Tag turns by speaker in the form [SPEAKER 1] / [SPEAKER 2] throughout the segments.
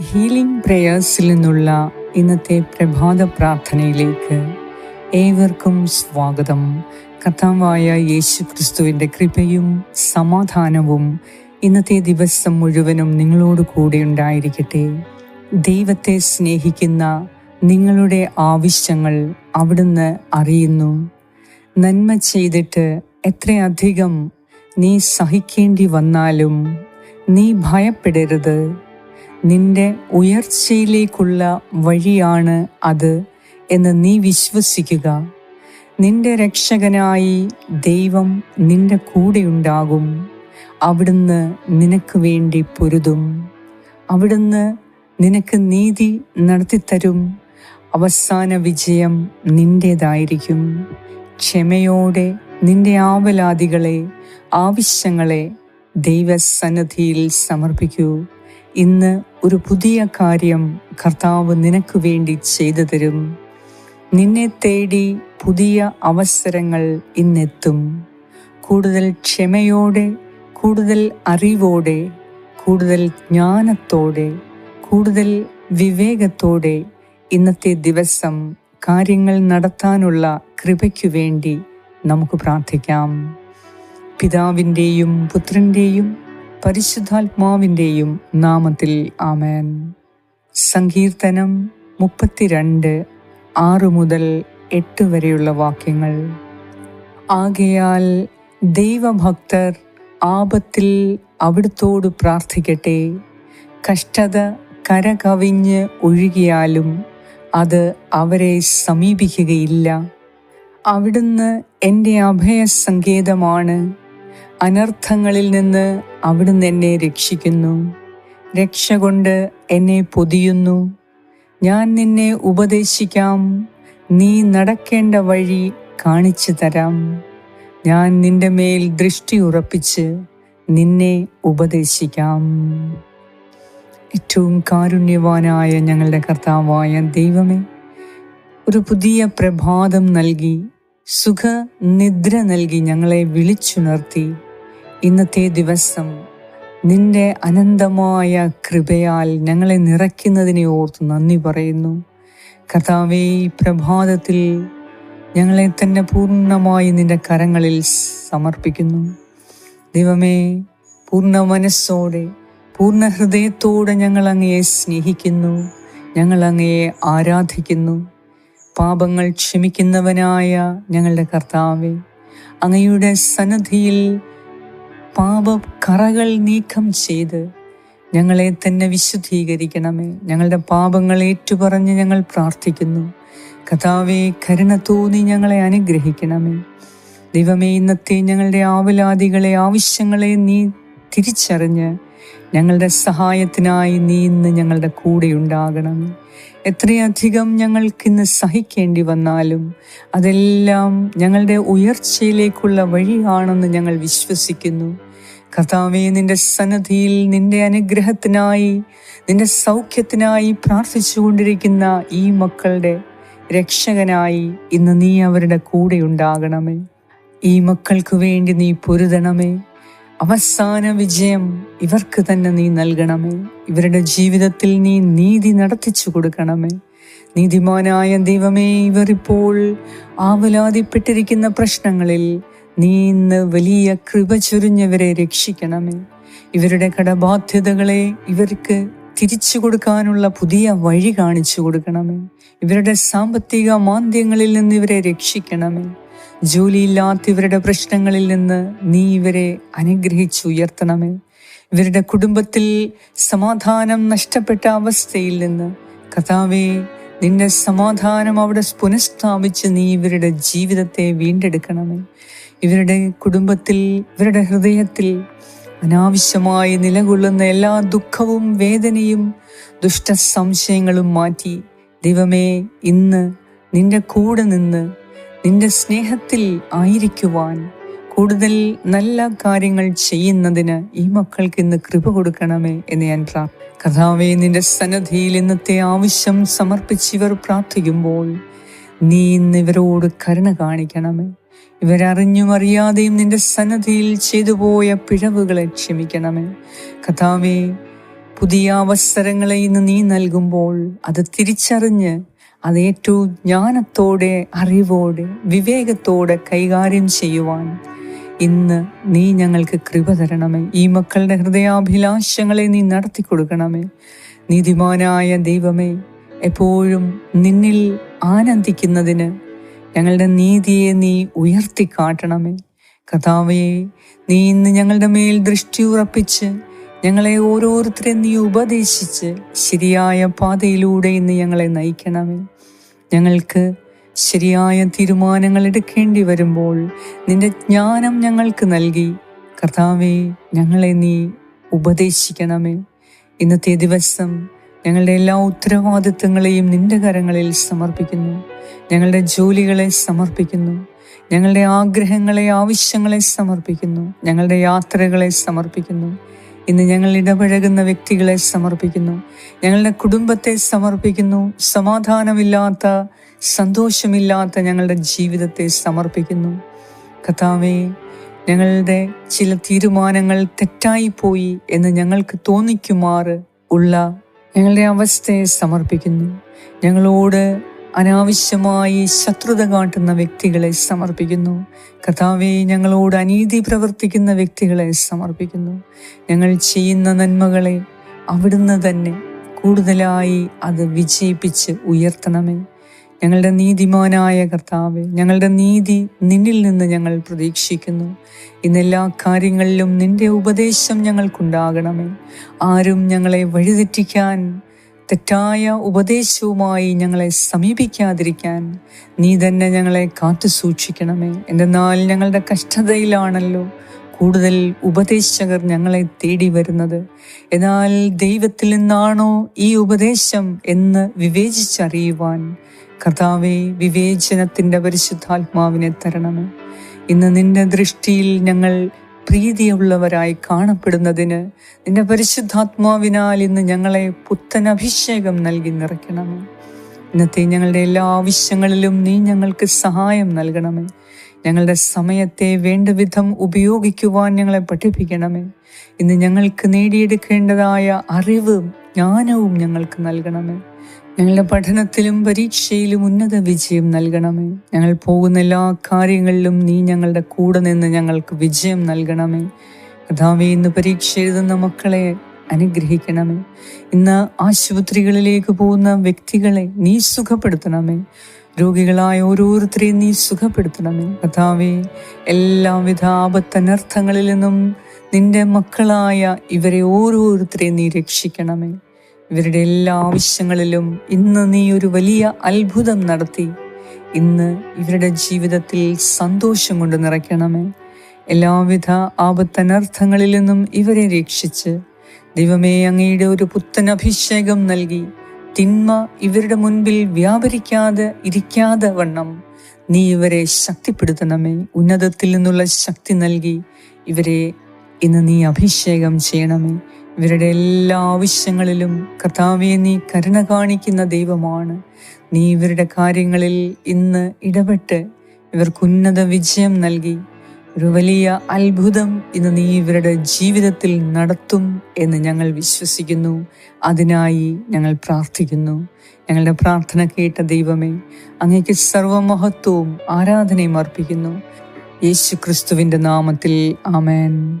[SPEAKER 1] Healing പ്രേയേഴ്സിൽ നിന്നുള്ള ഇന്നത്തെ പ്രഭാത പ്രാർത്ഥനയിലേക്ക് ഏവർക്കും സ്വാഗതം. കഥാവായ യേശു ക്രിസ്തുവിന്റെ കൃപയും സമാധാനവും ഇന്നത്തെ ദിവസം മുഴുവനും നിങ്ങളോട് കൂടെ ഉണ്ടായിരിക്കട്ടെ. ദൈവത്തെ സ്നേഹിക്കുന്ന നിങ്ങളുടെ ആവശ്യങ്ങൾ അവിടുന്ന് അറിയുന്നു. നന്മ ചെയ്തിട്ട് എത്രയധികം നീ സഹിക്കേണ്ടി വന്നാലും നീ ഭയപ്പെടരുത്. നിന്റെ ഉയർച്ചയിലേക്കുള്ള വഴിയാണ് അത് എന്ന് നീ വിശ്വസിക്കുക. നിന്റെ രക്ഷകനായി ദൈവം നിന്റെ കൂടെയുണ്ടാകും അവിടുന്ന് നിനക്ക് വേണ്ടി പൊരുതും. അവിടുന്ന് നിനക്ക് നീതി നടത്തിത്തരും. അവസാന വിജയം നിന്റേതായിരിക്കും. ക്ഷമയോടെ നിന്റെ ആവലാദികളെ ആവശ്യങ്ങളെ ദൈവസന്നിധിയിൽ സമർപ്പിക്കൂ. ഇന്ന് ഒരു പുതിയ കാര്യം കർത്താവ് നിനക്ക് വേണ്ടി ചെയ്തു തരും. നിന്നെ തേടി പുതിയ അവസരങ്ങൾ ഇന്നെത്തും. കൂടുതൽ ക്ഷമയോടെ കൂടുതൽ അറിവോടെ കൂടുതൽ ജ്ഞാനത്തോടെ കൂടുതൽ വിവേകത്തോടെ ഇന്നത്തെ ദിവസം കാര്യങ്ങൾ നടത്താനുള്ള കൃപയ്ക്കു വേണ്ടി നമുക്ക് പ്രാർത്ഥിക്കാം. പിതാവിന്റെയും പുത്രന്റെയും പരിശുദ്ധാത്മാവിന്റെയും നാമത്തിൽ ആമേൻ. സങ്കീർത്തനം മുപ്പത്തിരണ്ട് ആറ് മുതൽ എട്ട് വരെയുള്ള വാക്യങ്ങൾ. ആകയാൽ ദൈവഭക്തർ ആപത്തിൽ അവിടുത്തോട് പ്രാർത്ഥിക്കട്ടെ. കഷ്ടത കരകവിഞ്ഞ് ഒഴുകിയാലും അത് അവരെ സമീപിക്കുകയില്ല. അവിടുന്ന് എന്റെ അഭയസങ്കേതമാണ്. അനർത്ഥങ്ങളിൽ നിന്ന് അവിടുന്ന് എന്നെ രക്ഷിക്കുന്നു. രക്ഷ കൊണ്ട് എന്നെ പൊതിയുന്നു. ഞാൻ നിന്നെ ഉപദേശിക്കാം. നീ നടക്കേണ്ട വഴി കാണിച്ചു തരാം. ഞാൻ നിന്റെ മേൽ ദൃഷ്ടി ഉറപ്പിച്ച് നിന്നെ ഉപദേശിക്കാം. ഏറ്റവും കാരുണ്യവാനായ ഞങ്ങളുടെ കർത്താവായ ദൈവമേ ഒരു പുതിയ പ്രഭാതം നൽകി സുഖ നിദ്ര നൽകി ഞങ്ങളെ വിളിച്ചുണർത്തി ഇന്നത്തെ ദിവസം നിന്റെ അനന്തമായ കൃപയാൽ ഞങ്ങളെ നിറയ്ക്കുന്നതിനെ ഓർത്ത് നന്ദി പറയുന്നു. കർത്താവേ പ്രഭാതത്തിൽ ഞങ്ങളെ തന്നെ പൂർണമായി നിന്റെ കരങ്ങളിൽ സമർപ്പിക്കുന്നു. ദൈവമേ പൂർണ മനസ്സോടെ പൂർണ ഹൃദയത്തോടെ ഞങ്ങൾ അങ്ങയെ സ്നേഹിക്കുന്നു. ഞങ്ങൾ അങ്ങയെ ആരാധിക്കുന്നു. പാപങ്ങൾ ക്ഷമിക്കുന്നവനായ ഞങ്ങളുടെ കർത്താവെ അങ്ങയുടെ സന്നദ്ധിയിൽ പാപ കറകൾ നീക്കം ചെയ്ത് ഞങ്ങളെ തന്നെ വിശുദ്ധീകരിക്കണമേ. ഞങ്ങളുടെ പാപങ്ങൾ ഏറ്റുപറഞ്ഞ് ഞങ്ങൾ പ്രാർത്ഥിക്കുന്നു. കഥാവെ കരുണ തോന്നി ഞങ്ങളെ അനുഗ്രഹിക്കണമേ. ദൈവമേ ഇന്നത്തെ ഞങ്ങളുടെ ആവലാദികളെ ആവശ്യങ്ങളെ നീ തിരിച്ചറിഞ്ഞ് ഞങ്ങളുടെ സഹായത്തിനായി നീ ഇന്ന് ഞങ്ങളുടെ കൂടെ ഉണ്ടാകണം. എത്രയധികം ഞങ്ങൾക്കിന്ന് സഹിക്കേണ്ടി വന്നാലും അതെല്ലാം ഞങ്ങളുടെ ഉയർച്ചയിലേക്കുള്ള വഴിയാണെന്ന് ഞങ്ങൾ വിശ്വസിക്കുന്നു. കർത്താവെ നിന്റെ സന്നദ്ധിയിൽ നിന്റെ അനുഗ്രഹത്തിനായി നിന്റെ സൗഖ്യത്തിനായി പ്രാർത്ഥിച്ചുകൊണ്ടിരിക്കുന്ന ഈ മക്കളുടെ രക്ഷകനായി ഇന്ന് നീ അവരുടെ കൂടെ ഉണ്ടാകണമേ. ഈ മക്കൾക്ക് വേണ്ടി നീ പൊരുതണമേ. അവസാന വിജയം ഇവർക്ക് തന്നെ നീ നൽകണമേ. ഇവരുടെ ജീവിതത്തിൽ നീ നീതി നടത്തിച്ചു കൊടുക്കണമേ. നീതിമാനായ ദൈവമേ ഇവർ ഇപ്പോൾ ആവലാതിപ്പെട്ടിരിക്കുന്ന പ്രശ്നങ്ങളിൽ നീ ഇന്ന് വലിയ കൃപ ചൊരിഞ്ഞവരെ രക്ഷിക്കണമേ. ഇവരുടെ കടബാധ്യതകളെ ഇവർക്ക് തിരിച്ചു കൊടുക്കാനുള്ള പുതിയ വഴി കാണിച്ചു കൊടുക്കണമേ. ഇവരുടെ സാമ്പത്തിക മാന്ദ്യങ്ങളിൽ നിന്ന് ഇവരെ രക്ഷിക്കണമേ. ജോലിയില്ലാത്ത ഇവരുടെ പ്രശ്നങ്ങളിൽ നിന്ന് നീ ഇവരെ അനുഗ്രഹിച്ചു ഉയർത്തണമേ ഇവരുടെ കുടുംബത്തിൽ സമാധാനം നഷ്ടപ്പെട്ട അവസ്ഥയിൽ നിന്ന് കഥാവേ നിന്റെ സമാധാനം അവിടെ പുനഃസ്ഥാപിച്ച് നീ ഇവരുടെ ജീവിതത്തെ വീണ്ടെടുക്കണമേ. ഇവരുടെ കുടുംബത്തിൽ ഇവരുടെ ഹൃദയത്തിൽ അനാവശ്യമായി നിലകൊള്ളുന്ന എല്ലാ ദുഃഖവും വേദനയും ദുഷ്ട സംശയങ്ങളും മാറ്റി ദൈവമേ ഇന്ന് നിന്റെ കൂടെ നിന്ന് നിന്റെ സ്നേഹത്തിൽ ആയിരിക്കുവാൻ കൂടുതൽ നല്ല കാര്യങ്ങൾ ചെയ്യുന്നതിന് ഈ മക്കൾക്ക് ഇന്ന് കൃപ കൊടുക്കണമേ എന്ന് ഞാൻ കഥാവെ നിന്റെ സന്നദ്ധിയിൽ ഇന്നത്തെ ആവശ്യം സമർപ്പിച്ച് ഇവർ പ്രാർത്ഥിക്കുമ്പോൾ നീ ഇന്ന് ഇവരോട് കരുണ കാണിക്കണമേ. ഇവരറിഞ്ഞും അറിയാതെയും നിന്റെ സന്നദ്ധിയിൽ ചെയ്തു പോയ പിഴവുകളെ ക്ഷമിക്കണമേ. കഥാവെ പുതിയ അവസരങ്ങളെ ഇന്ന് നീ നൽകുമ്പോൾ അത് തിരിച്ചറിഞ്ഞ് അത് ഏറ്റവും ജ്ഞാനത്തോടെ അറിവോടെ വിവേകത്തോടെ കൈകാര്യം ചെയ്യുവാൻ ഇന്ന് നീ ഞങ്ങൾക്ക് കൃപ തരണമേ. ഈ മക്കളുടെ ഹൃദയാഭിലാഷങ്ങളെ നീ നടത്തി കൊടുക്കണമേ. നീതിമാനായ ദൈവമേ എപ്പോഴും നിന്നിൽ ആനന്ദിക്കുന്നതിന് ഞങ്ങളുടെ നീതിയെ നീ ഉയർത്തി കാട്ടണമേ കഥാവേ നീ ഇന്ന് ഞങ്ങളുടെ മേൽ ദൃഷ്ടി ഉറപ്പിച്ച് ഞങ്ങളെ ഓരോരുത്തരെ നീ ഉപദേശിച്ച് ശരിയായ പാതയിലൂടെ ഇന്ന് ഞങ്ങളെ നയിക്കണമേ. ഞങ്ങൾക്ക് ശരിയായ തീരുമാനങ്ങൾ എടുക്കേണ്ടി വരുമ്പോൾ നിന്റെ ജ്ഞാനം ഞങ്ങൾക്ക് നൽകി. കർത്താവെ ഞങ്ങളെ നീ ഉപദേശിക്കണമേ. ഇന്നത്തെ ദിവസം ഞങ്ങളുടെ എല്ലാ ഉത്തരവാദിത്തങ്ങളെയും നിന്റെ കരങ്ങളിൽ സമർപ്പിക്കുന്നു. ഞങ്ങളുടെ ജോലികളെ സമർപ്പിക്കുന്നു. ഞങ്ങളുടെ ആഗ്രഹങ്ങളെ ആവശ്യങ്ങളെ സമർപ്പിക്കുന്നു. ഞങ്ങളുടെ യാത്രകളെ സമർപ്പിക്കുന്നു. ഇന്ന് ഞങ്ങൾ ഇടപഴകുന്ന വ്യക്തികളെ സമർപ്പിക്കുന്നു. ഞങ്ങളുടെ കുടുംബത്തെ സമർപ്പിക്കുന്നു. സമാധാനമില്ലാത്ത സന്തോഷമില്ലാത്ത ഞങ്ങളുടെ ജീവിതത്തെ സമർപ്പിക്കുന്നു. കഥാവേ ഞങ്ങളുടെ ചില തീരുമാനങ്ങൾ തെറ്റായിപ്പോയി എന്ന് ഞങ്ങൾക്ക് തോന്നിക്കുമാറ് ഉള്ള ഞങ്ങളുടെ അവസ്ഥയെ സമർപ്പിക്കുന്നു. ഞങ്ങളോട് അനാവശ്യമായി ശത്രുത കാട്ടുന്ന വ്യക്തികളെ സമർപ്പിക്കുന്നു. കഥാവെ ഞങ്ങളോട് അനീതി പ്രവർത്തിക്കുന്ന വ്യക്തികളെ സമർപ്പിക്കുന്നു. ഞങ്ങൾ ചെയ്യുന്ന നന്മകളെ അവിടുന്ന് തന്നെ കൂടുതലായി അത് വിജയിപ്പിച്ച് ഉയർത്തണമേ. ഞങ്ങളുടെ നീതിമാനായ കർത്താവ് ഞങ്ങളുടെ നീതി നിന്നിൽ നിന്ന് ഞങ്ങൾ പ്രതീക്ഷിക്കുന്നു. ഇന്നെല്ലാ കാര്യങ്ങളിലും നിന്റെ ഉപദേശം ഞങ്ങൾക്കുണ്ടാകണമേ. ആരും ഞങ്ങളെ വഴിതെറ്റിക്കാൻ തെറ്റായ ഉപദേശവുമായി ഞങ്ങളെ സമീപിക്കാതിരിക്കാൻ നീ തന്നെ ഞങ്ങളെ കാത്തു സൂക്ഷിക്കണമേ. എന്തെന്നാൽ ഞങ്ങളുടെ കഷ്ടതയിലാണല്ലോ കൂടുതൽ ഉപദേശകർ ഞങ്ങളെ തേടി വരുന്നത്. എന്നാൽ ദൈവത്തിൽ നിന്നാണോ ഈ ഉപദേശം എന്ന് വിവേചിച്ചറിയുവാൻ കർത്താവെ വിവേചനത്തിന്റെ പരിശുദ്ധാത്മാവിനെ തരണമേ. ഇന്ന് നിന്റെ ദൃഷ്ടിയിൽ ഞങ്ങൾ പ്രീതിയുള്ളവരായി കാണപ്പെടുന്നതിന് നിന്റെ പരിശുദ്ധാത്മാവിനാൽ ഇന്ന് ഞങ്ങളെ പുത്തൻ അഭിഷേകം നൽകി നിറയ്ക്കണമേ. ഇന്നത്തെ ഞങ്ങളുടെ എല്ലാ ആവശ്യങ്ങളിലും നീ ഞങ്ങൾക്ക് സഹായം നൽകണമേ. ഞങ്ങളുടെ സമയത്തെ വേണ്ട വിധം ഉപയോഗിക്കുവാൻ ഞങ്ങളെ പഠിപ്പിക്കണമേ. ഇന്ന് ഞങ്ങൾക്ക് നേടിയെടുക്കേണ്ടതായ അറിവും ജ്ഞാനവും ഞങ്ങൾക്ക് നൽകണമേ. ഞങ്ങളുടെ പഠനത്തിലും പരീക്ഷയിലും ഉന്നത വിജയം നൽകണമേ. ഞങ്ങൾ പോകുന്ന എല്ലാ കാര്യങ്ങളിലും നീ ഞങ്ങളുടെ കൂടെ നിന്ന് ഞങ്ങൾക്ക് വിജയം നൽകണമേ. കഥാവെ ഇന്ന് പരീക്ഷ എഴുതുന്ന മക്കളെ അനുഗ്രഹിക്കണമേ. ഇന്ന് ആശുപത്രികളിലേക്ക് പോകുന്ന വ്യക്തികളെ നീ സുഖപ്പെടുത്തണമേ. രോഗികളായ ഓരോരുത്തരെയും നീ സുഖപ്പെടുത്തണമേ. കഥാവെ എല്ലാവിധ ആപത്തനർത്ഥങ്ങളിൽ നിന്നും നിന്റെ മക്കളായ ഇവരെ ഓരോരുത്തരെയും നീ രക്ഷിക്കണമേ. ഇവരുടെ എല്ലാ ആവശ്യങ്ങളിലും ഇന്ന് നീ ഒരു വലിയ അത്ഭുതം നടത്തി. ഇന്ന് ഇവരുടെ ജീവിതത്തിൽ സന്തോഷം കൊണ്ട് നിറയ്ക്കണമേ. എല്ലാവിധ ആപത്തനർത്ഥങ്ങളിൽ നിന്നും ഇവരെ രക്ഷിച്ച് ദൈവമേ അങ്ങയുടെ ഒരു പുത്തൻ അഭിഷേകം നൽകി. തിന്മ ഇവരുടെ മുൻപിൽ വ്യാപരിക്കാതെ ഇരിക്കാതെ വണ്ണം നീ ഇവരെ ശക്തിപ്പെടുത്തണമേ. ഉന്നതത്തിൽ നിന്നുള്ള ശക്തി നൽകി ഇവരെ ഇന്ന് നീ അഭിഷേകം ചെയ്യണമേ. ഇവരുടെ എല്ലാ ആവശ്യങ്ങളിലും കർത്താവെ നീ കരുണ കാണിക്കുന്ന ദൈവമാണ്. നീ ഇവരുടെ കാര്യങ്ങളിൽ ഇന്ന് ഇടപെട്ട് ഇവർക്ക് ഉന്നത വിജയം നൽകി. ഒരു വലിയ അത്ഭുതം ഇന്ന് നീ ഇവരുടെ ജീവിതത്തിൽ നടത്തും എന്ന് ഞങ്ങൾ വിശ്വസിക്കുന്നു. അതിനായി ഞങ്ങൾ പ്രാർത്ഥിക്കുന്നു. ഞങ്ങളുടെ പ്രാർത്ഥന കേട്ട ദൈവമേ അങ്ങേക്ക് സർവമഹത്വവും ആരാധനയും അർപ്പിക്കുന്നു. യേശു ക്രിസ്തുവിന്റെ നാമത്തിൽ ആമേൻ.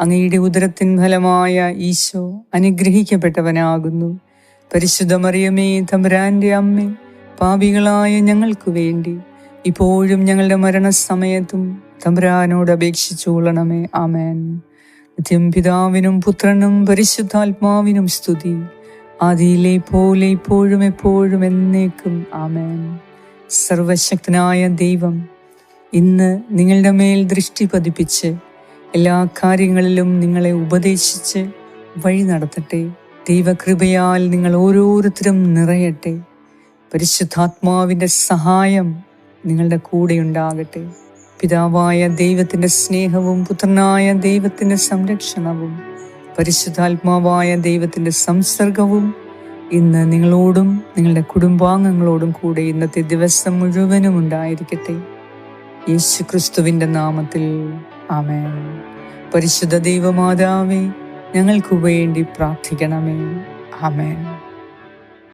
[SPEAKER 1] അങ്ങയുടെ ഉദരത്തിൻ ഫലമായ ഈശോ അനുഗ്രഹിക്കപ്പെട്ടവനാകുന്നു. പരിശുദ്ധമറിയമേ തമ്പുരാന്റെ അമ്മ പാപികളായ ഞങ്ങൾക്ക് വേണ്ടി ഇപ്പോഴും ഞങ്ങളുടെ മരണസമയത്തും തമ്പുരാനോട് അപേക്ഷിച്ചുകൊള്ളണമേ. ആമേൻ. നിത്യം പിതാവിനും പുത്രനും പരിശുദ്ധാത്മാവിനും സ്തുതി. ആദിയിലെ പോലെ ഇപ്പോഴും എപ്പോഴും എന്നേക്കും. ആമേൻ. സർവശക്തനായ ദൈവം ഇന്ന് നിങ്ങളുടെ മേൽ ദൃഷ്ടി പതിപ്പിച്ച് എല്ലാ കാര്യങ്ങളിലും നിങ്ങളെ ഉപദേശിച്ച് വഴി നടത്തട്ടെ. ദൈവകൃപയാൽ നിങ്ങൾ ഓരോരുത്തരും നിറയട്ടെ. പരിശുദ്ധാത്മാവിന്റെ സഹായം നിങ്ങളുടെ കൂടെ ഉണ്ടാകട്ടെ. പിതാവായ ദൈവത്തിന്റെ സ്നേഹവും പുത്രനായ ദൈവത്തിന്റെ സംരക്ഷണവും പരിശുദ്ധാത്മാവായ ദൈവത്തിന്റെ സംസർഗവും ഇന്ന് നിങ്ങളോടും നിങ്ങളുടെ കുടുംബാംഗങ്ങളോടും കൂടെ ഇന്നത്തെ ദിവസം മുഴുവനും ഉണ്ടായിരിക്കട്ടെ. യേശു ക്രിസ്തുവിന്റെ നാമത്തിൽ ആമേൻ. പരിശുദ്ധ ദൈവമാതാവേ ഞങ്ങൾക്ക് വേണ്ടി പ്രാർത്ഥിക്കണമേ. ആമേൻ.